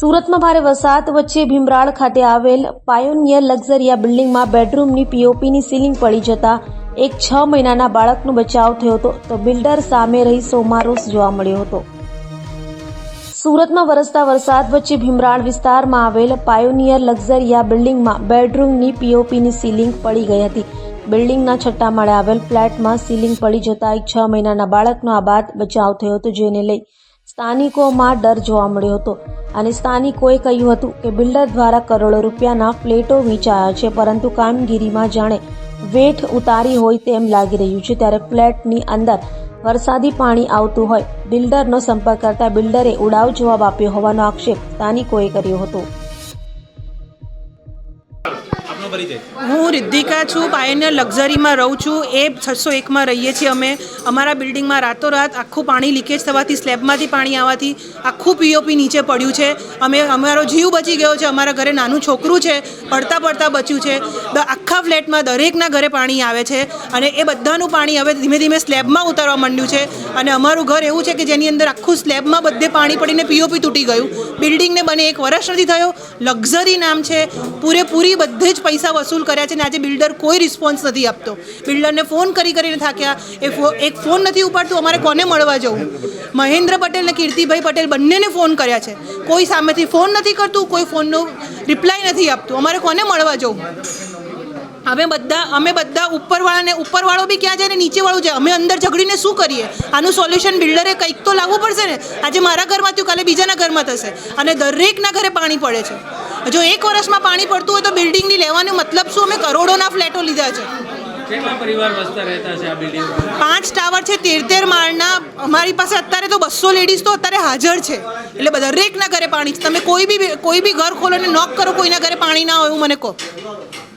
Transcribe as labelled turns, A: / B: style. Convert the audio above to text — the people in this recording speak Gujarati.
A: સુરતમાં ભારે વરસાદ વચ્ચે ભીમરાળ ખાતે આવેલ પાયોનિયર લક્ઝરિયા બિલ્ડિંગમાં બેડરૂમની પીઓપીની સીલિંગ પડી જતા એક છ મહિનાના બાળકનો બચાવ થયો હતો તો બિલ્ડર સામે રહીશોમાં રોષ જોવા મળ્યો હતો. સુરતમાં વરસતા વરસાદ વચ્ચે ભીમરાળ વિસ્તારમાં આવેલ પાયોનિયર લક્ઝરિયા બિલ્ડિંગમાં બેડરૂમની પીઓપીની સીલિંગ પડી ગઈ હતી. બિલ્ડિંગના છઠ્ઠા માળે આવેલ ફ્લેટમાં સીલિંગ પડી જતા એક છ મહિનાના બાળકનો આ બાદ બચાવ થયો હતો, જેને લઈ સ્થાનિકોમાં ડર જોવા મળ્યો હતો. અને સ્થાનિકોએ કહ્યું હતું કે બિલ્ડર દ્વારા કરોડો રૂપિયાના ફ્લેટો વેચાયા છે, પરંતુ કામગીરીમાં જાણે વેઠ ઉતારી હોય તેમ લાગી રહ્યું છે. ત્યારે ફ્લેટની અંદર વરસાદી પાણી આવતું હોય, બિલ્ડરનો સંપર્ક કરતા બિલ્ડરે ઉડાવ જવાબ આપ્યો હોવાનો આક્ષેપ સ્થાનિકોએ કર્યો હતો.
B: આપનો પરિચય
C: હું રિદ્ધિકા છું પાયનિયર લક્ઝરીમાં રહું છું. એ છસો એકમાં રહીએ છીએ અમે. અમારા બિલ્ડિંગમાં રાતોરાત આખું પાણી લીકેજ થવાથી, સ્લેબમાંથી પાણી આવવાથી આખું પીઓપી નીચે પડ્યું છે. અમે, અમારો જીવ બચી ગયો છે. અમારા ઘરે નાનું છોકરું છે. પડતા પડતા બચ્યું છે. આખા ફ્લેટમાં દરેકના ઘરે પાણી આવે છે અને એ બધાનું પાણી હવે ધીમે ધીમે સ્લેબમાં ઉતારવા માંડ્યું છે. અને અમારું ઘર એવું છે કે જેની અંદર આખું સ્લેબમાં બધે પાણી પડીને પીઓપી તૂટી ગયું. બિલ્ડિંગને બને એક વર્ષ નથી થયો. લક્ઝરી નામ છે. પૂરેપૂરી બધે જ પૈસા વસૂલ કર્યા છે ને આજે બિલ્ડર કોઈ રિસ્પોન્સ નથી આપતો. બિલ્ડરને ફોન કરી કરીને થાક્યા, એ એક ફોન નથી ઉપાડતું, અમારે કોને મળવા જવું? મહેન્દ્ર પટેલ અને કીર્તિભાઈ પટેલ બંનેને ફોન કર્યા છે. કોઈ સામેથી ફોન નથી કરતું, કોઈ ફોનનો રિપ્લાય નથી આપતું. અમારે કોને મળવા જવું? અમે બધા અમે બધા ઉપરવાળાને, ઉપરવાળો બી ક્યાં જાય ને નીચેવાળું જાય? અમે અંદર ઝઘડીને શું કરીએ? આનું સોલ્યુશન બિલ્ડરે કંઈક તો લાવવું પડશે ને? આજે મારા ઘરમાં થયું, કાલે બીજાના ઘરમાં થશે. અને દરેકના ઘરે પાણી પડે છે. જો એક વર્ષમાં પાણી પડતું હોય તો બિલ્ડિંગની લેવાનો મતલબ શું? અમે કરોડોના ફ્લેટો લીધા છે. પાંચ ટાવર છે તેર તેર માળના. અમારી પાસે અત્યારે તો બસો લેડીઝ તો અત્યારે હાજર છે. એટલે દરેકના ઘરે પાણી. તમે કોઈ બી કોઈ બી ઘર ખોલો ને નોક કરો કોઈના ઘરે પાણી ના હોય એવું મને કહો.